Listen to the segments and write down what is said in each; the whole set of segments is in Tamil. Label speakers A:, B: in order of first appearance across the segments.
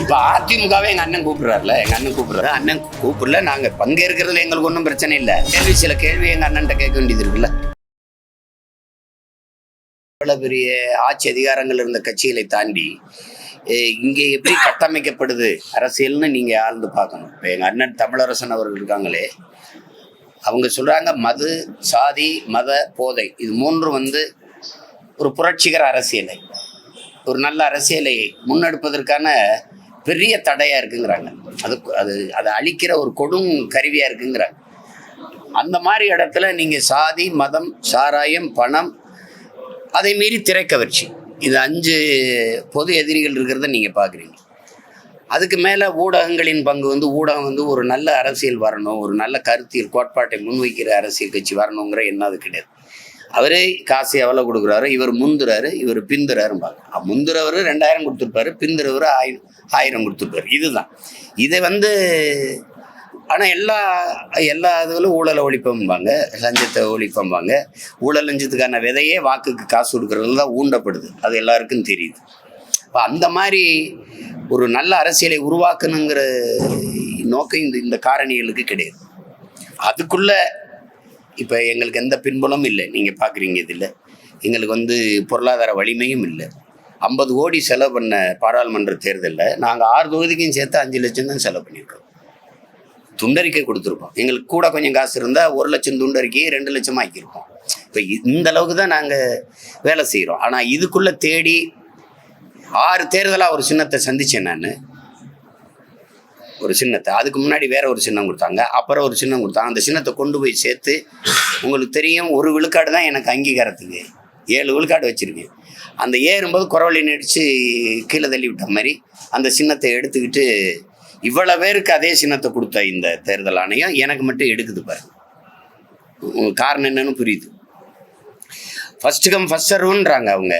A: இப்போ அதிமுகவே எங்கள் அண்ணன் கூப்பிடுறாருல எங்கள் அண்ணன் கூப்பிடுறாரு. அண்ணன் கூப்பிடல நாங்கள் பங்கேற்கிறதுல எங்களுக்கு ஒன்றும் பிரச்சனை இல்லை. கேள்வி சில கேள்வி எங்கள் அண்ணன்ட்ட கேட்க வேண்டியது இருக்குல்ல. இவ்வளோ பெரிய ஆட்சி அதிகாரங்கள் இருந்த கட்சிகளை தாண்டி இங்கே எப்படி கட்டமைக்கப்படுது அரசியல்னு நீங்கள் ஆழ்ந்து பார்க்கணும். இப்போ எங்கள் அண்ணன் தமிழரசன் அவர்கள் இருக்காங்களே அவங்க சொல்கிறாங்க மது சாதி மத போதை இது மூன்று வந்து ஒரு புரட்சிகர அரசியலை ஒரு நல்ல அரசியலை முன்னெடுப்பதற்கான பெரிய தடையாக இருக்குங்கிறாங்க. அது அது அதை அழிக்கிற ஒரு கொடும் கருவியாக இருக்குங்கிறாங்க. அந்த மாதிரி இடத்துல நீங்கள் சாதி மதம் சாராயம் பணம் அதை மீறி திரைக்கவர்ச்சி இது அஞ்சு பொது எதிரிகள் இருக்கிறத நீங்கள் பார்க்குறீங்க அதுக்கு மேலே ஊடகங்களின் பங்கு வந்து ஊடகம் வந்து ஒரு நல்ல அரசியல் வரணும் ஒரு நல்ல கருத்தியல் கோட்பாட்டை முன்வைக்கிற அரசியல் கட்சி வரணுங்கிற எண்ணம் அது கிடையாது. அவரே காசு எவ்வளோ கொடுக்குறாரு இவர் முந்துறாரு இவர் பிந்துறாரும்பாங்க முந்துறவர் ரெண்டாயிரம் கொடுத்துருப்பாரு பிந்துறவர் ஆயிரம் ஆயிரம் கொடுத்துருப்பாரு. இதுதான். இதை வந்து ஆனால் எல்லா எல்லா இதுகளும் ஊழலை ஒழிப்பம்பாங்க லஞ்சத்தை ஒழிப்பம்பாங்க. ஊழல் லஞ்சத்துக்கான விதையே வாக்குக்கு காசு கொடுக்கறதுல தான் ஊண்டப்படுது. அது எல்லாருக்கும் தெரியுது. இப்போ அந்த மாதிரி ஒரு நல்ல அரசியலை உருவாக்கணுங்கிற நோக்கம் இந்த இந்த காரணிகளுக்கு கிடையாது. அதுக்குள்ளே இப்போ எங்களுக்கு எந்த பின்புலமும் இல்லை. நீங்கள் பார்க்குறீங்க இதில். எங்களுக்கு வந்து பொருளாதார வலிமையும் இல்லை. ஐம்பது கோடி செலவு பண்ண பாராளுமன்ற தேர்தலில் நாங்கள் ஆறு தொகுதிக்கும் சேர்த்து அஞ்சு லட்சம் தான் செலவு பண்ணியிருக்கோம். துண்டறிக்கை கொடுத்துருப்போம். எங்களுக்கு கூட கொஞ்சம் காசு இருந்தால் ஒரு லட்சம் துண்டறிக்கையை ரெண்டு லட்சம் ஆக்கியிருப்போம். இப்போ இந்த அளவுக்கு தான் நாங்கள் வேலை செய்கிறோம் ஆனால் இதுக்குள்ளே தேடி ஆறு தேர்தலாக ஒரு சின்னத்தை சந்தித்தேன் நான். ஒரு சின்னத்தை. அதுக்கு முன்னாடி வேற ஒரு சின்னம் கொடுத்தாங்க. அப்புறம் ஒரு சின்னம் கொடுத்தாங்க அந்த சின்னத்தை கொண்டு போய் சேர்த்து உங்களுக்கு தெரியும் ஒரு விழுக்காடு தான் எனக்கு அங்கீகாரத்துக்கு. ஏழு விழுக்காடு வச்சுருக்கேன் அந்த ஏறும்போது குறவழி நடித்து கீழே தள்ளி விட்ட மாதிரி அந்த சின்னத்தை எடுத்துக்கிட்டு இவ்வளோ பேருக்கு அதே சின்னத்தை கொடுத்த இந்த தேர்தல் ஆணையம் எனக்கு மட்டும் எடுக்குது பாரு. காரணம் என்னன்னு புரியுது. ஃபஸ்ட்டு கம் ஃபஸ்ட் சர்வுன்றாங்க அவங்க.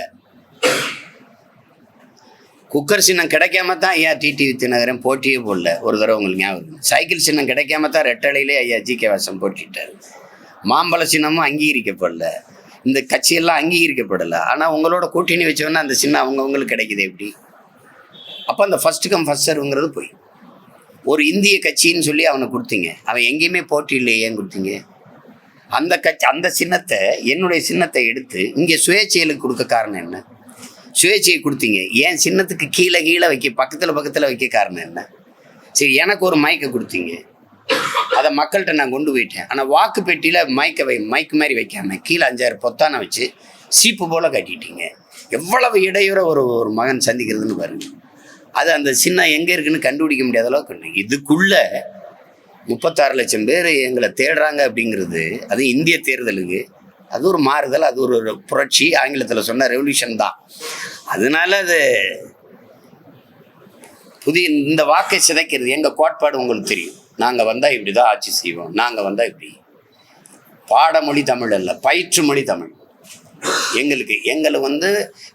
A: குக்கர் சின்னம் கிடைக்காம தான் ஐயா டிடி வித்தியநகரன் போட்டியே போடல. ஒரு தடவை உங்களுக்கு ஞாபகம் இருக்கு. சைக்கிள் சின்னம் கிடைக்காம தான் ரெட்டலையிலே ஐயா ஜி கே வாசன் போட்டிட்டார். மாம்பழ சின்னமும் அங்கீகரிக்கப்படல. இந்த கட்சியெல்லாம் அங்கீகரிக்கப்படலை. ஆனால் உங்களோட கூட்டணி வச்சோன்னா அந்த சின்னம் அவங்கவுங்களுக்கு கிடைக்குது எப்படி? அப்போ அந்த ஃபஸ்ட்டு கம் ஃபஸ்ட் சர்வ்ங்கிறது போய். ஒரு இந்திய கட்சின்னு சொல்லி அவனை கொடுத்தீங்க. அவன் எங்கேயுமே போட்டி இல்லை ஏன் கொடுத்தீங்க? அந்த கட்சி அந்த சின்னத்தை என்னுடைய சின்னத்தை எடுத்து இங்கே சுயேட்சைகளுக்கு கொடுக்க காரணம் என்ன? சுயேட்சையை கொடுத்தீங்க. ஏன் சின்னத்துக்கு கீழே கீழே வைக்க பக்கத்தில் பக்கத்தில் வைக்க காரணம் என்ன? சரி எனக்கு ஒரு மயக்கை கொடுத்தீங்க. அதை மக்கள்கிட்ட நான் கொண்டு போயிட்டேன். ஆனால் வாக்கு பெட்டியில் மயக்கை வை மயக்கு மாதிரி வைக்காம கீழே அஞ்சாறு பொத்தானை வச்சு சீப்பு போல கட்டிட்டீங்க. எவ்வளவு இடையூற ஒரு ஒரு மகன் சந்திக்கிறதுன்னு பாருங்க. அது அந்த சின்னம் எங்கே இருக்குன்னு கண்டுபிடிக்க முடியாத அளவுக்கு இதுக்குள்ளே இதுக்குள்ள முப்பத்தாறு லட்சம் பேர் எங்களை தேடுறாங்க அப்படிங்கிறது அது இந்திய தேர்தலுக்கு அது ஒரு மாறுதல் அது ஒரு புரட்சி. ஆங்கிலத்தில் சொன்ன ரெவல்யூஷன் தான். அதனால அது புதிய இந்த வாக்கை சிதைக்கிறது எங்கள் கோட்பாடு உங்களுக்கு தெரியும். நாங்கள் வந்தால் இப்படி தான் ஆட்சி செய்வோம். நாங்கள் வந்தால் இப்படி. பாடமொழி தமிழ் அல்ல பயிற்று மொழி தமிழ். எங்களுக்கு எங்களை வந்து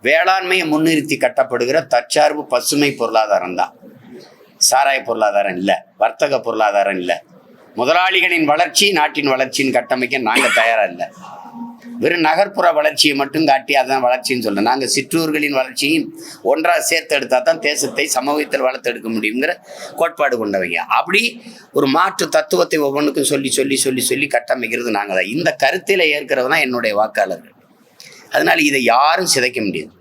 A: வேளாண்மையை முன்னிறுத்தி கட்டப்படுகிற தற்சார்பு பசுமை பொருளாதாரம் தான். சாராய பொருளாதாரம் இல்லை வர்த்தக பொருளாதாரம் இல்லை. முதலாளிகளின் வளர்ச்சி நாட்டின் வளர்ச்சின்னு கட்டமைக்க நாங்கள் தயாராக இல்லை. வெறும் நகர்ப்புற வளர்ச்சியை மட்டும் காட்டி அதான் வளர்ச்சின்னு சொல்றோம் நாங்கள் சிற்றூர்களின் வளர்ச்சியும் ஒன்றாக சேர்த்து எடுத்தால் தான் தேசத்தை சமூகத்தில் வளர்த்தெடுக்க முடியுங்கிற கோட்பாடு கொண்டவங்க. அப்படி ஒரு மாற்று தத்துவத்தை ஒவ்வொன்றுக்கும் சொல்லி சொல்லி சொல்லி சொல்லி கட்டமைக்கிறது நாங்கள் தான். இந்த கருத்தில் ஏற்கிறது தான் என்னுடைய வாக்காளர்கள். அதனால இதை யாரும் சிதைக்க முடியாது.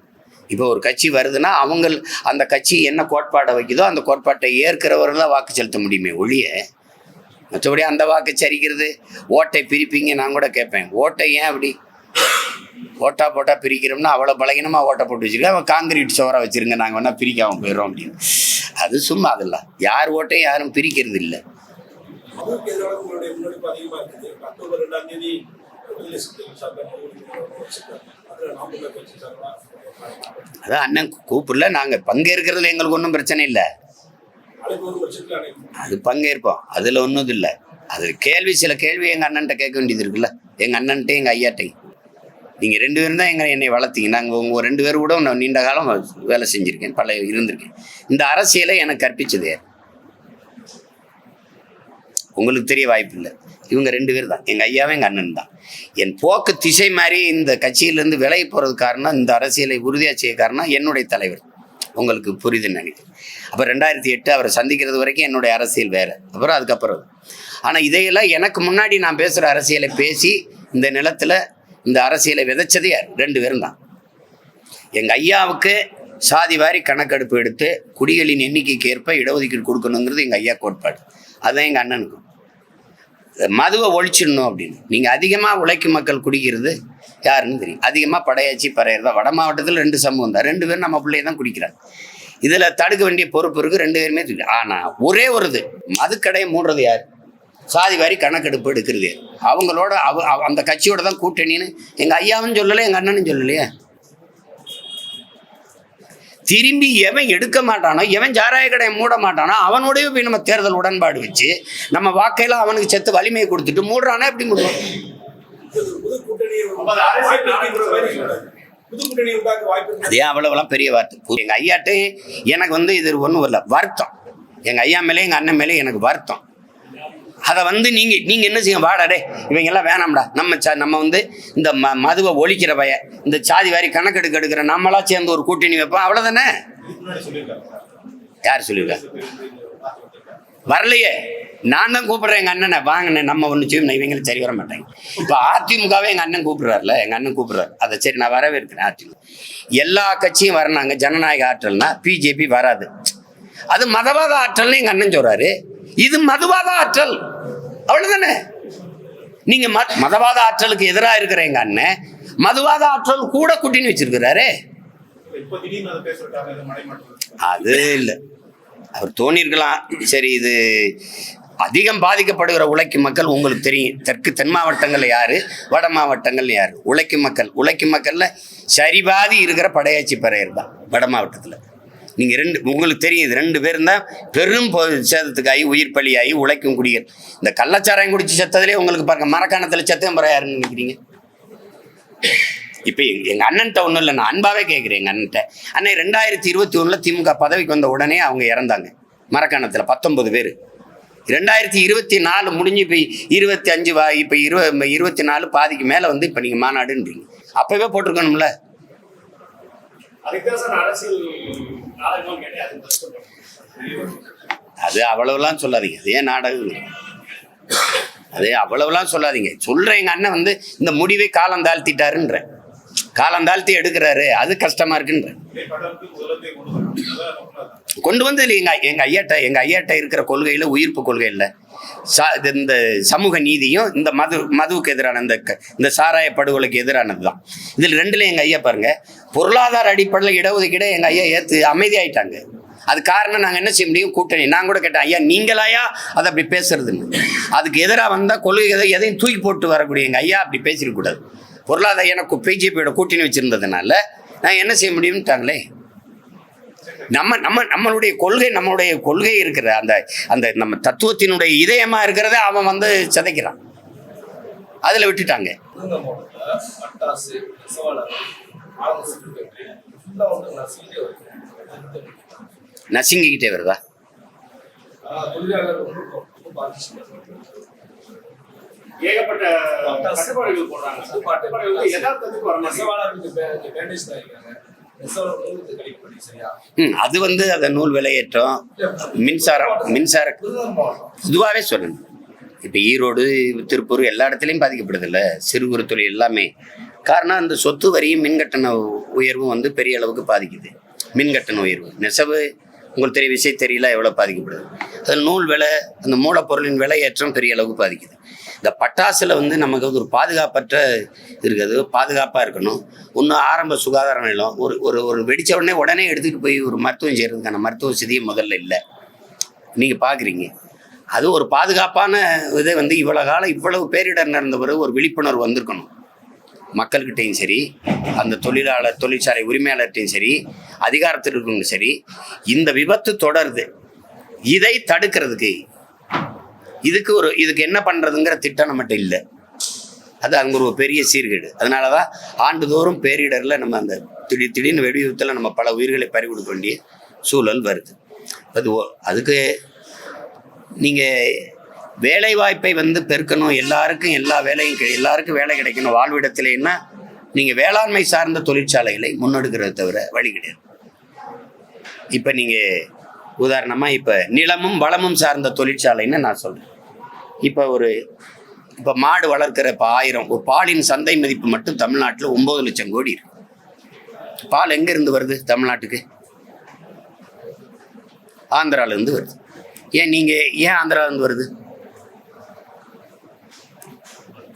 A: இப்போ ஒரு கட்சி வருதுன்னா அவங்க அந்த கட்சி என்ன கோட்பாடை வைக்குதோ அந்த கோட்பாட்டை ஏற்கிறவர்கள் தான் வாக்கு செலுத்த முடியுமே ஒழிய மற்றபடி அந்த வாக்கு சரிக்கிறது? ஓட்டை பிரிப்பீங்க நான் கூட கேட்பேன். ஓட்டை ஏன் அப்படி ஓட்டா போட்டா பிரிக்கிறோம்னா அவ்வளோ பலகீனமாக ஓட்டை போட்டு வச்சிருக்க. அவன் காங்கிரீட் சோறா வச்சிருங்க நாங்கள் வேணால் பிரிக்காமல் போயிடுறோம் அப்படின்னு. அது சும்மா அதெல்லாம் யார் ஓட்டையும் யாரும் பிரிக்கிறது இல்லை. அதான் அண்ணன் கூப்பிடல நாங்கள் பங்கேற்கிறதுல எங்களுக்கு ஒன்றும் பிரச்சனை இல்லை. அது பங்கேற்போம் அதில் ஒன்றும் இல்லை. அது கேள்வி சில கேள்வி எங்கள் அண்ணன்ட்ட கேட்க வேண்டியது இருக்குல்ல. எங்கள் அண்ணன்ட்ட எங்கள் ஐயாட்டையும். நீங்கள் ரெண்டு பேரும் தான் எங்களை என்னை வளர்த்தீங்க. நாங்கள் உங்கள் ரெண்டு பேரும் கூட நான் நீண்ட காலம் வேலை செஞ்சுருக்கேன் பல இருந்திருக்கேன். இந்த அரசியலை எனக்கு கற்பித்ததே யார்? உங்களுக்கு தெரிய வாய்ப்பு இல்லை. இவங்க ரெண்டு பேர் தான். எங்கள் ஐயாவும் எங்கள் அண்ணன் தான். என் போக்கு திசை மாதிரி இந்த கட்சியிலேருந்து விலகி போகிறது காரணம் இந்த அரசியலை உறுதியாக செய்ய காரணம் என்னுடைய தலைவர். உங்களுக்கு புரிதுன்னு நினைக்கிறேன். அப்போ ரெண்டாயிரத்தி எட்டு அவரை சந்திக்கிறது வரைக்கும் என்னுடைய அரசியல் வேறு. அப்புறம் அதுக்கப்புறம். ஆனால் இதையெல்லாம் எனக்கு முன்னாடி நான் பேசுகிற அரசியலை பேசி இந்த நிலத்தில் இந்த அரசியலை விதைச்சதே யார்? ரெண்டு பேரும் தான். எங்கள் ஐயாவுக்கு சாதி வாரி கணக்கெடுப்பு எடுத்து குடிகளின் எண்ணிக்கைக்கு ஏற்ப இடஒதுக்கீடு கொடுக்கணுங்கிறது எங்கள் ஐயா கோட்பாடு. அதுதான் எங்கள் அண்ணனுக்கும். மதுவை ஒழிச்சிடணும் அப்படின்னு. நீங்கள் அதிகமாக உழைக்கும் மக்கள் குடிக்கிறது யாருன்னு தெரியும். அதிகமாக படையாச்சி பறையிறதா வட மாவட்டத்தில் ரெண்டு சமூகம் தான். ரெண்டு பேரும் நம்ம பிள்ளைய தான் குடிக்கிறாங்க. இதில் தடுக்க வேண்டிய பொறுப்பு இருக்குது ரெண்டு பேருமே ஆனால் ஒரே ஒரு இது. மதுக்கடையை மூடுறது யார்? சாதி வாரி கணக்கெடுப்பு எடுக்கிறது. அவங்களோட அவ அந்த கட்சியோட தான் கூட்டணின்னு எங்கள் ஐயாவும் சொல்லலை எங்கள் அண்ணனும் சொல்லலையே. திரும்பி எவன் எடுக்க மாட்டானோ எவன் சாராய கடையை மூட மாட்டானோ அவனோடய போய் நம்ம தேர்தல் உடன்பாடு வச்சு நம்ம வாக்கையெல்லாம் அவனுக்கு செத்து வலிமையை கொடுத்துட்டு மூடுறானே எப்படி மூடுவோம். அதே அவ்வளவுலாம் பெரிய வார்த்தை? எங்கள் ஐயாட்டு எனக்கு வந்து இது ஒன்றும் வரல வருத்தம். எங்கள் ஐயா மேலே எங்கள் அண்ணன் மேலே எனக்கு வருத்தம். அதை வந்து நீங்கள் நீங்கள் என்ன செய்ய வாடாடே இவங்கெல்லாம் வேணாம்டா. நம்ம ச நம்ம வந்து இந்த ம மதுவை ஒழிக்கிற பய இந்த சாதி வாரி கணக்கெடுக்க எடுக்கிற நம்மளா சேர்ந்து ஒரு கூட்டணி வைப்போம். அவ்வளோதானே யார் சொல்லியிருக்கா? வரலையே. நான் தான் கூப்பிடுறேன் எங்கள் அண்ணனை. வாங்கண்ணே நம்ம ஒன்று செய்யும் இவங்களை சரி வர மாட்டாங்க இப்போ அதிமுகவே எங்கள் அண்ணன் கூப்பிட்றாருல எங்கள் அண்ணன் கூப்பிடுறாரு. அதை சரி நான் வரவே இருக்கிறேன் அதிமுக. எல்லா கட்சியும் வரனாங்க ஜனநாயக ஆற்றல்னா பிஜேபி வராது. அது மதவாத ஆற்றல்னு எங்கள் அண்ணன் சொல்றாரு. இது மதுவாத ஆற்றல். அவ்வளவுதானே? நீங்கள் மதவாத ஆற்றலுக்கு எதிராக இருக்கிற எங்கள் அண்ணன் மதுவாத ஆற்றல் கூட கூட்டின்னு வச்சிருக்கிறாரே.
B: அது
A: இல்லை. அவர் தோணியிருக்கலாம் சரி இது அதிகம் பாதிக்கப்படுகிற உழைக்கும் மக்கள் உங்களுக்கு தெரியும். தெற்கு தென் மாவட்டங்கள் யாரு? வட மாவட்டங்கள் யாரு? உழைக்கும் மக்கள். உழைக்கும் மக்கள்ல சரிபாதி இருக்கிற படையாச்சி பறையர் தான் வட மாவட்டத்தில். நீங்கள் ரெண்டு உங்களுக்கு தெரியும் இது ரெண்டு பேரும் தான் பெரும் சேதத்துக்காகி உயிர் பலியாகி உழைக்கும் குடிகள். இந்த கள்ளச்சாராயம் குடிச்சு செத்ததுலேயே உங்களுக்கு பாருங்க மரக்காணத்தில் செத்தம் பற யாருன்னு நினைக்கிறீங்க? இப்போ எங்கள் எங்கள் அண்ணன்ட்ட ஒன்றும் இல்லை நான் அன்பாவே கேட்குறேன் எங்கள் அண்ணன்ட்ட. அண்ணன் ரெண்டாயிரத்தி இருபத்தி ஒன்றில் திமுக பதவிக்கு வந்த உடனே அவங்க இறந்தாங்க. மரக்காணத்தில் பத்தொன்பது பேர். ரெண்டாயிரத்தி இருபத்தி நாலு முடிஞ்சு இப்போ இருபத்தி அஞ்சு வா இப்போ இருபது இருபத்தி நாலு பாதிக்கு மேலே வந்து இப்போ நீங்கள் மாநாடுன்றீங்க. அப்போவே போட்டிருக்கணும்ல
B: அதுக்கு தான் சார் அரசியல் நாடகம் கேட்டேன் அதுக்கு தான் சொல்றேன்
A: அது அவ்வளவுலாம் சொல்லாதீங்க. அதே நாடகம். அதே அவ்வளவுலாம் சொல்லாதீங்க. சொல்ற எங்க அண்ணன் வந்து இந்த முடிவை காலம் தாழ்த்திட்டாருன்ற. காலம் தாழ்த்தி எடுக்கிறாரு. அது கஷ்டமா இருக்குன்ற. கொண்டு வந்து எங்க எங்க ஐயாட்ட எங்க ஐயாட்ட இருக்கிற கொள்கையில உயிர்ப்பு கொள்கை இல்லை சா இது இந்த சமூக நீதியும் இந்த மது மதுவுக்கு எதிரான இந்த க- இந்த சாராய படுகொலைக்கு எதிரானது தான் இதில் ரெண்டுல எங்க ஐயா பாருங்க பொருளாதார அடிப்படையில் இடஒதுக்கீடு எங்கள் ஐயா ஏற்று அமைதியாயிட்டாங்க. அது காரணம் நாங்கள் என்ன செய்ய முடியும்? கூட்டணி. நான் கூட கேட்டேன் ஐயா நீங்களாயா? அதை அப்படி பேசுறதுன்னு. அதுக்கு எதிராக வந்தால் கொள்கை எதை எதையும் தூக்கி போட்டு வரக்கூடிய எங்கள் ஐயா அப்படி பேசிடக்கூடாது பொருளாதார எனக்கு பிஜேபியோட கூட்டணி வச்சுருந்ததுனால நான் என்ன செய்ய முடியும்ட்டாங்களே? நம்ம நம்ம நம்மளுடைய கொள்கை நம்மளுடைய கொள்கை இருக்கிற அந்த அந்த நம்ம தத்துவத்தினுடைய இதயமா இருக்கிறத அவன் வந்து சிதைக்கிறான். அதில் விட்டுட்டாங்க. நசுங்கிக்கிட்டே வருதா?
B: ஏகப்பட்ட கட்டுப்பாடுகள் போடுறாங்க. கட்டுப்பாடுகள் யதார்த்தத்துக்கு வர
C: பேண்டேஜ் தான் இருக்காங்க
A: அது வந்து அந்த நூல் விலையேற்றம் மின்சாரம் மின்சார பொதுவாகவே சொல்லணும். இப்போ ஈரோடு திருப்பூர் எல்லா இடத்துலையும் பாதிக்கப்படுதில்ல. சிறு குறு தொழில் எல்லாமே. காரணம் அந்த சொத்து வரியும் மின்கட்டண உயர்வும் வந்து பெரிய அளவுக்கு பாதிக்குது. மின்கட்டண உயர்வு. நெசவு உங்களுக்கு தெரிய விஷயம் தெரியல எவ்வளோ பாதிக்கப்படுது. அதில் நூல் விலை அந்த மூலப்பொருளின் விலை ஏற்றம் பெரிய அளவுக்கு பாதிக்குது. இந்த பட்டாசில் வந்து நமக்கு வந்து ஒரு பாதுகாப்பற்ற இருக்குது. பாதுகாப்பாக இருக்கணும். இன்னும் ஆரம்ப சுகாதார நிலம் ஒரு ஒரு ஒரு வெடித்த உடனே உடனே எடுத்துகிட்டு போய் ஒரு மருத்துவம் செய்கிறதுக்கான மருத்துவ வசதியும் முதல்ல இல்லை. நீங்கள் பார்க்குறீங்க அது ஒரு பாதுகாப்பான இதை வந்து இவ்வளோ காலம் இவ்வளவு பேரிடர் நடந்த பிறகு ஒரு விழிப்புணர்வு வந்திருக்கணும். மக்கள்கிட்டையும் சரி அந்த தொழிலாளர் தொழிற்சாலை உரிமையாளர்கிட்டையும் சரி அதிகாரத்தில் இருக்கவங்க சரி இந்த விபத்து தொடருது. இதை தடுக்கிறதுக்கு இதுக்கு ஒரு இதுக்கு என்ன பண்ணுறதுங்கிற திட்டம் நம்மகிட்ட இல்லை. அது அங்கே ஒரு பெரிய சீர்கேடு. அதனால தான் ஆண்டுதோறும் பேரிடரில் நம்ம அந்த திடீர் திடீர்னு வெடி விபத்தில் நம்ம பல உயிர்களை பறி கொடுக்க வேண்டிய சூழல் வருது. அது ஓ- அதுக்கு நீங்கள் வேலை வாய்ப்பை வந்து பெருக்கணும். எல்லாருக்கும் எல்லா வேலையும் எல்லாருக்கும் வேலை கிடைக்கணும். வாழ்விடத்திலேன்னா நீங்கள் வேளாண்மை சார்ந்த தொழிற்சாலைகளை முன்னெடுக்கிறத தவிர வழி கிடையாது. இப்போ நீங்கள் உதாரணமாக இப்போ நிலமும் வளமும் சார்ந்த தொழிற்சாலைன்னு நான் சொல்கிறேன் இப்போ ஒரு இப்போ மாடு வளர்க்குற இப்போ ஆயிரம் ஒரு பாலின் சந்தை மதிப்பு மட்டும் தமிழ்நாட்டில் ஒம்பது லட்சம் கோடி இருக்கு. பால் எங்கேருந்து வருது தமிழ்நாட்டுக்கு? ஆந்திராலேருந்து வருது. ஏன் நீங்கள் ஏன் ஆந்திராலேருந்து வருது?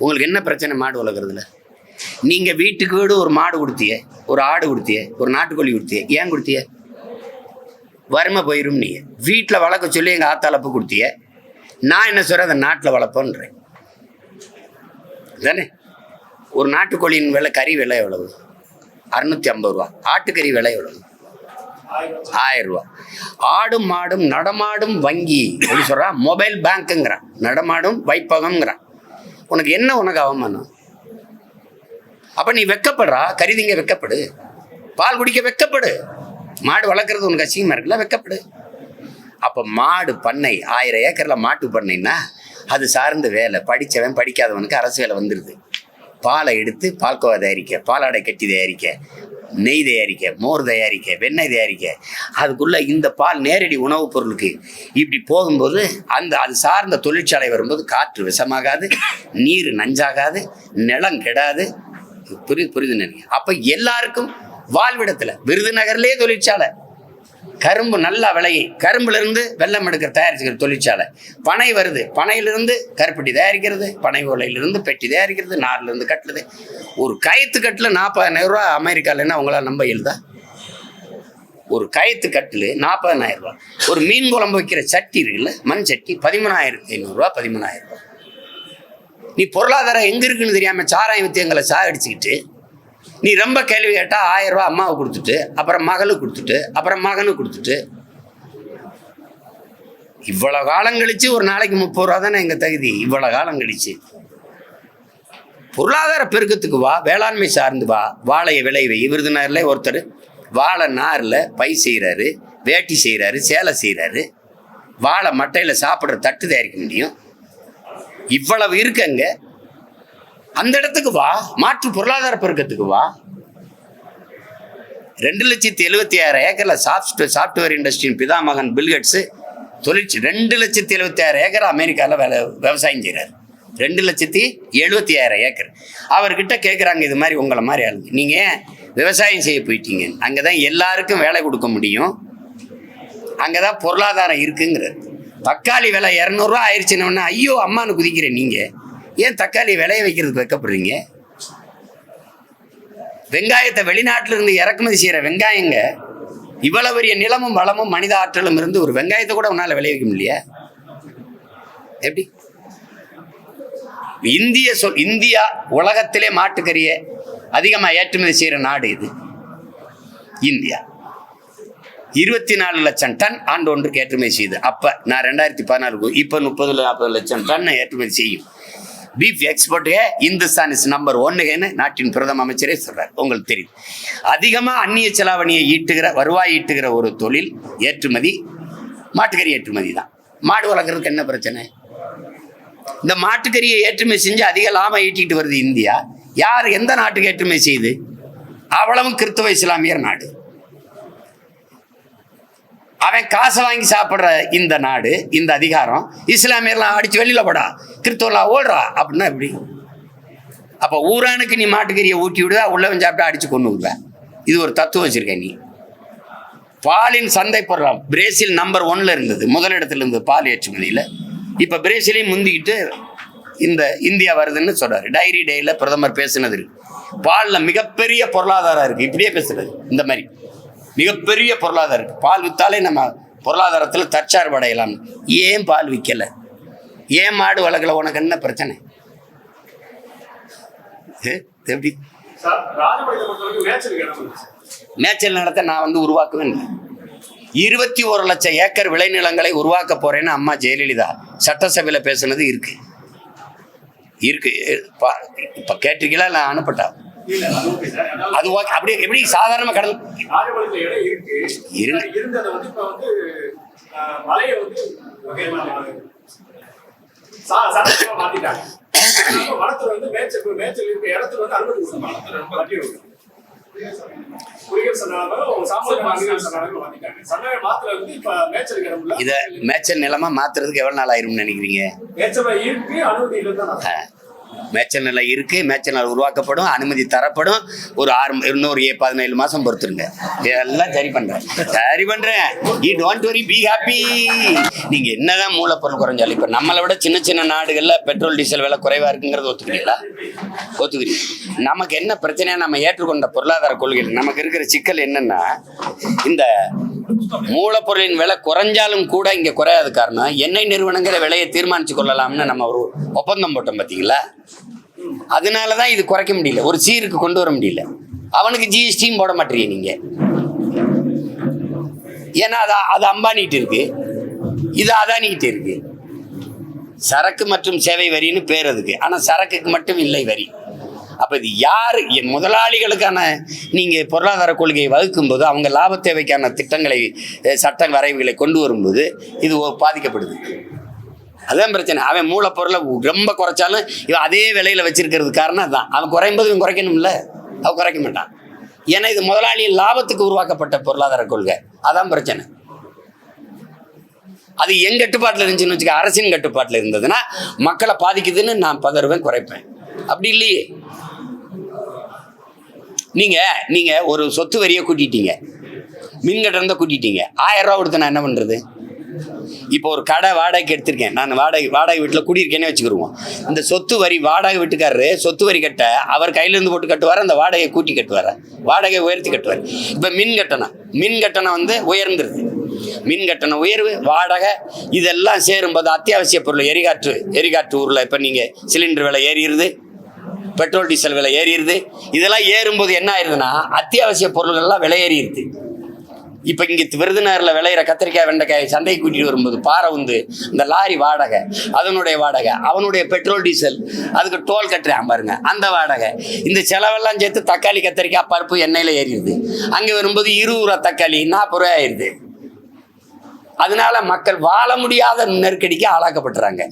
A: உங்களுக்கு என்ன பிரச்சனை மாடு வளர்க்குறதுல? நீங்கள் வீட்டுக்கு வீடு ஒரு மாடு கொடுத்திய ஒரு ஆடு கொடுத்திய ஒரு நாட்டுக்கோழி கொடுத்திய ஏன் கொடுத்திய? வறுமை போயிரும் நீங்கள் வீட்டில் வளர்க்க சொல்லி எங்கள் ஆத்தாளப்பு கொடுத்திய. நான் என்ன சொல்கிறேன் அதை நாட்டில் வளர்ப்போன்றேன். தானே? ஒரு நாட்டுக்கோழியின் விலை கறி விலை எவ்வளவு? அறுநூற்றி ஐம்பது ரூபா. ஆட்டுக்கறி விலை எவ்வளவு? ஆயிரம் ரூபா. ஆடும் மாடும் நடமாடும் வங்கி. எப்படி சொல்கிறான் மொபைல் பேங்க்குங்கிறான். நடமாடும் வைப்பகம்ங்கிறான். உனக்கு என்ன உனக்கு அவமானம்? அப்போ நீ வெக்கப்படுறா? கருதிங்க வெக்கப்படு. பால் குடிக்க வெக்கப்படு. மாடு வளர்க்குறது உனக்கு அசிங்கமாக இருக்குல்ல வெக்கப்படு. அப்போ மாடு பண்ணை ஆயிரம் ஏக்கரில் மாட்டு பண்ணைன்னா அது சார்ந்த வேலை. படித்தவன் படிக்காதவனுக்கு அரசு வேலை வந்துடுது பாலை எடுத்து பால்கோவா தயாரிக்க பாலாடை கட்டி தயாரிக்க நெய் தயாரிக்க மோர் தயாரிக்க வெண்ணெய் தயாரிக்க. அதுக்குள்ளே இந்த பால் நேரடி உணவுப் பொருளுக்கு இப்படி போகும்போது அந்த அது சார்ந்த தொழிற்சாலை வரும்போது காற்று விஷமாகாது நீர் நஞ்சாகாது நிலம் கெடாது. புரியுது புரியுது நினைக்கிறேன். அப்போ எல்லாருக்கும் வாழ்விடத்தில் விருதுநகர்லேயே தொழிற்சாலை. கரும்பு நல்லா விளையும். கரும்புலேருந்து வெள்ளம் எடுக்கிற தயாரிச்சுக்கிற தொழிற்சாலை. பனை வருது. பனையிலிருந்து கருப்பட்டி தயாரிக்கிறது. பனை ஓலையிலிருந்து பெட்டி தயாரிக்கிறது. நார்லேருந்து கட்டுறது. ஒரு கயத்து கட்டில் நாற்பதாயிரம் ரூபா அமெரிக்காலன்னா உங்களால் நம்ப எழுதா ஒரு கயத்து கட்டில் நாற்பதாயிரம் ரூபா ஒரு மீன் குழம்பு வைக்கிற சட்டி இருக்குல்ல? மண் சட்டி பதிமூணாயிரத்தி ஐநூறுரூவா பதிமூணாயிரம் ரூபா நீ பொருளாதாரம் எங்கே இருக்குன்னு தெரியாமல் சாராயம் வித்து எங்களை சாகடிச்சுக்கிட்டு நீ ரொம்ப கேள்வி கேட்டால் ஆயிரம் ரூபா அம்மாவை கொடுத்துட்டு அப்புறம் மகளுக்கு கொடுத்துட்டு அப்புறம் மகனுக்கு கொடுத்துட்டு. இவ்வளோ காலம் கழிச்சு ஒரு நாளைக்கு முப்பது ரூபா தானே எங்கள் தகுதி? இவ்வளோ காலம் கழிச்சு. பொருளாதார பெருக்கத்துக்கு வா வேளாண்மை சார்ந்து வா வாழையை விளைவை விருதுநகரில் ஒருத்தர் வாழை நாரில் பை செய்கிறாரு வேட்டி செய்கிறாரு சேலை செய்கிறாரு வாழை மட்டையில் சாப்பிட்ற தட்டு தயாரிக்க முடியும். இவ்வளவு இருக்குங்க அந்த இடத்துக்கு வா. மாற்று பொருளாதார பெருக்கத்துக்கு வா. ரெண்டு லட்சத்தி எழுபத்தி ஆயிரம் ஏக்கரில் சாஃப்ட்வேர் சாஃப்ட்வேர் இண்டஸ்ட்ரியின் பிதாமகன் பில்கேட்ஸு தொழிற்சி ரெண்டு லட்சத்தி எழுபத்தி ஆயிரம் ஏக்கர் அமெரிக்காவில் வேலை விவசாயம் செய்கிறார் ரெண்டு லட்சத்தி எழுபத்தி ஆயிரம் ஏக்கர். அவர்கிட்ட கேட்குறாங்க இது மாதிரி உங்களை மாதிரி ஆளுங்க. நீங்கள் விவசாயம் செய்ய போயிட்டீங்க? அங்கே தான் எல்லாருக்கும் வேலை கொடுக்க முடியும். அங்கே தான் பொருளாதாரம் இருக்குங்கிறது. தக்காளி விலை இரநூறுவா ஆயிடுச்சுன்னு ஐயோ அம்மானு குதிக்கிறேன் நீங்கள் ஏன் தக்காளி விளைய வைக்கிறதுக்கு வைக்கப்படுறீங்க? வெங்காயத்தை வெளிநாட்டிலிருந்து இறக்குமதி செய்கிற வெங்காயங்க இவ்வளவு பெரிய நிலமும் வளமும் மனித ஆற்றலும் இருந்து ஒரு வெங்காயத்தை கூட உன்னால் விளைவிக்க முடியல எப்படி? இந்திய சொல் இந்தியா உலகத்திலே மாட்டுக்கறியை அதிகமாக ஏற்றுமதி செய்கிற நாடு இது இந்தியா. இருபத்தி நாலு லட்சம் டன் ஆண்டு ஒன்றுக்கு ஏற்றுமதி செய்யுது. அப்போ நான் ரெண்டாயிரத்தி பதினாறு இப்போ முப்பது நாற்பது லட்சம் டன் ஏற்றுமதி செய்யும். Beef export Hindustan is number ஒன்னுன்னு நாட்டின் பிரதம அமைச்சரே சொல்றார். உங்களுக்கு தெரியும். அதிகமாக அந்நிய செலாவணியை ஈட்டுகிற வருவாய் ஈட்டுகிற ஒரு தொழில் ஏற்றுமதி மாட்டுக்கறி ஏற்றுமதி தான். மாடு வளர்க்குறதுக்கு என்ன பிரச்சனை? இந்த மாட்டுக்கறியை ஏற்றுமதி செஞ்சு அதிக லாபம் ஈட்டிட்டு வருது இந்தியா. யார் எந்த நாட்டுக்கு ஏற்றுமதி செய்யுது அவ்வளவும் கிறித்துவ இஸ்லாமியர் நாடு. அவன் காசை வாங்கி சாப்பிட்ற இந்த நாடு இந்த அதிகாரம் இஸ்லாமியர்லாம் அடிச்சு வெளியில் போடா. கிறிஸ்தவலாம் ஓடுறா. அப்படின்னா எப்படி? அப்போ ஊரானுக்கு நீ மாட்டுக்கறியை ஊட்டி விடுவா உள்ளவன் சாப்பிட்டா அடிச்சு கொண்டு விடுவேன் இது ஒரு தத்துவம் வச்சுருக்க நீ. பாலின் சந்தை பொருளாம். பிரேசில் நம்பர் ஒன்ல இருந்தது. முதலிடத்துல இருந்தது பால் ஏற்றுமதியில். இப்போ பிரேசிலையும் முந்திக்கிட்டு இந்த இந்தியா வருதுன்னு சொல்கிறார் டைரி டேயில் பிரதமர் பேசுனது இருக்கு. பாலில் மிகப்பெரிய பொருளாதாரம் இருக்குது இப்படியே பேசுகிறது இந்த மாதிரி. மிகப்பெரிய பொருளாதாரம் இருக்கு. பால் வித்தாலே நம்ம பொருளாதாரத்தில் தற்சார்பு அடையலாம். ஏன் பால் விற்கல ஏன் மாடு வளர்க்கல? உனக்கு என்ன பிரச்சனை? எப்படி. மேய்ச்சல் நிலத்தை நான் வந்து உருவாக்குவேன். இருபத்தி ஒரு லட்சம் ஏக்கர் விளைநிலங்களை உருவாக்க போறேன்னு அம்மா ஜெயலலிதா சட்டசபையில் பேசுனது இருக்கு. இருக்கு. இப்ப கேட்டிருக்கீங்களா? இல்லை அனுப்பட்டா?
B: அது
A: ஓகே அப்படியே எப்படி சாதாரண கடல் இதை மேய்ச்சல் நிலமா மாத்துறதுக்கு எவ்வளவு நாள் ஆயிரும்னு நினைக்கிறீங்க?
B: மேட்ச
A: நிலை நிலம் இருக்கு மேய்ச்சல் உருவாக்கப்படும். அனுமதி தரப்படும். ஒரு ஆறு இன்னொரு ஏ பதினேழு மாசம் பொறுத்துருங்க. எல்லாம் சரி பண்றேன். சரி பண்றேன். ஈ டோன்ட் வரி பி ஹாப்பி நீங்க என்னதான் மூலப்பொருள் குறைஞ்சாலும் இப்ப நம்மளை விட சின்ன சின்ன நாடுகள்ல பெட்ரோல் டீசல் விலை குறைவா இருக்குங்கிறது ஒத்துக்கிறீங்களா? ஒத்துக்கிறீங்க. நமக்கு என்ன பிரச்சனையா நம்ம ஏற்றுக்கொண்ட பொருளாதார கொள்கைகள்? நமக்கு இருக்கிற சிக்கல் என்னன்னா இந்த மூலப்பொருளின் விலை குறைஞ்சாலும் கூட இங்க குறையாத காரணம் எண்ணெய் நிறுவனங்கிற விலையை தீர்மானிச்சு கொள்ளலாம்னு நம்ம ஒரு ஒப்பந்தம் போட்டோம் பார்த்தீங்களா அதனால தான் இது குறைக்க முடியல. ஒரு சீருக்கு கொண்டு வர முடியல. அவனுக்கு ஜிஎஸ்டியும் போட மாட்டீங்க நீங்கள் ஏன்னா அது அது அம்பானிகிட்டு இருக்கு. இது அதானிக்கிட்ட இருக்கு. சரக்கு மற்றும் சேவை வரின்னு பேர் அதுக்கு. ஆனால் சரக்குக்கு மட்டும் இல்லை வரி. அப்போ இது யார் என் முதலாளிகளுக்கான நீங்கள் பொருளாதார கொள்கையை வகுக்கும்போது அவங்க லாப தேவைக்கான திட்டங்களை சட்ட வரைவுகளை கொண்டு வரும்போது இது பாதிக்கப்படுது. அதான் பிரச்சனை. அவன் மூலப்பொருளை ரொம்ப குறைச்சாலும் இவன் அதே விலையில் வச்சிருக்கிறது காரணம் அதுதான் அவன் குறையும் போது இவன் குறைக்கணும்ல? அவன் குறைக்க மாட்டான். ஏன்னா இது முதலாளியின் லாபத்துக்கு உருவாக்கப்பட்ட பொருளாதார கொள்கை. அதான் பிரச்சனை. அது என் கட்டுப்பாட்டில் இருந்துச்சுன்னு வச்சுக்க அரசின் கட்டுப்பாட்டில் இருந்ததுன்னா மக்களை பாதிக்குதுன்னு நான் பதறுவேன் குறைப்பேன். அப்படி இல்லையே. நீங்க நீங்க ஒரு சொத்து வரியை கூட்டிட்டீங்க. மின் கூட்டிட்டீங்க. ஆயிரம் ரூபா கொடுத்து நான் என்ன பண்றது? இப்போ ஒரு கடை வாடகைக்கு எடுத்திருக்கேன். நான் வாடகை வாடகை வீட்டில் குடியிருக்கேனே வச்சுக்கிருவோம். இந்த சொத்து வரி வாடகை வீட்டுக்காரரு சொத்து வரி கட்ட அவர் கையிலேருந்து போட்டு கட்டுவார் அந்த வாடகையை கூட்டி கட்டுவார். வாடகை உயர்த்தி கட்டுவார். இப்போ மின் கட்டணம் மின் கட்டணம் வந்து உயர்ந்துருது மின் கட்டண உயர்வு வாடகை இதெல்லாம் சேரும்போது அத்தியாவசிய பொருள் எரிகாற்று எரிகாற்று ஊரில் இப்போ நீங்கள் சிலிண்டர் விலை ஏறிடுது பெட்ரோல் டீசல் விலை ஏறிடுது. இதெல்லாம் ஏறும்போது என்ன ஆயிருதுன்னா அத்தியாவசிய பொருள்கள்லாம் விலை ஏறிடுது. இப்போ இங்கே விருதுநகரில் விளையிற கத்திரிக்காய் வெண்டைக்காய் சந்தைக்கு கூட்டிட்டு வரும்போது பாறை வந்து இந்த லாரி வாடகை அதனுடைய வாடகை அவனுடைய பெட்ரோல் டீசல் அதுக்கு டோல் கட்டுறான் பாருங்க அந்த வாடகை. இந்த செலவெல்லாம் சேர்த்து தக்காளி கத்திரிக்காய் பருப்பு எண்ணெயில் ஏறிடுது. அங்கே வரும்போது இருபது ரூபா தக்காளி நாற்பது ரூபாய் ஆயிடுது. அதனால மக்கள் வாழ முடியாத நெருக்கடிக்கு ஆளாக்கப்படுறாங்க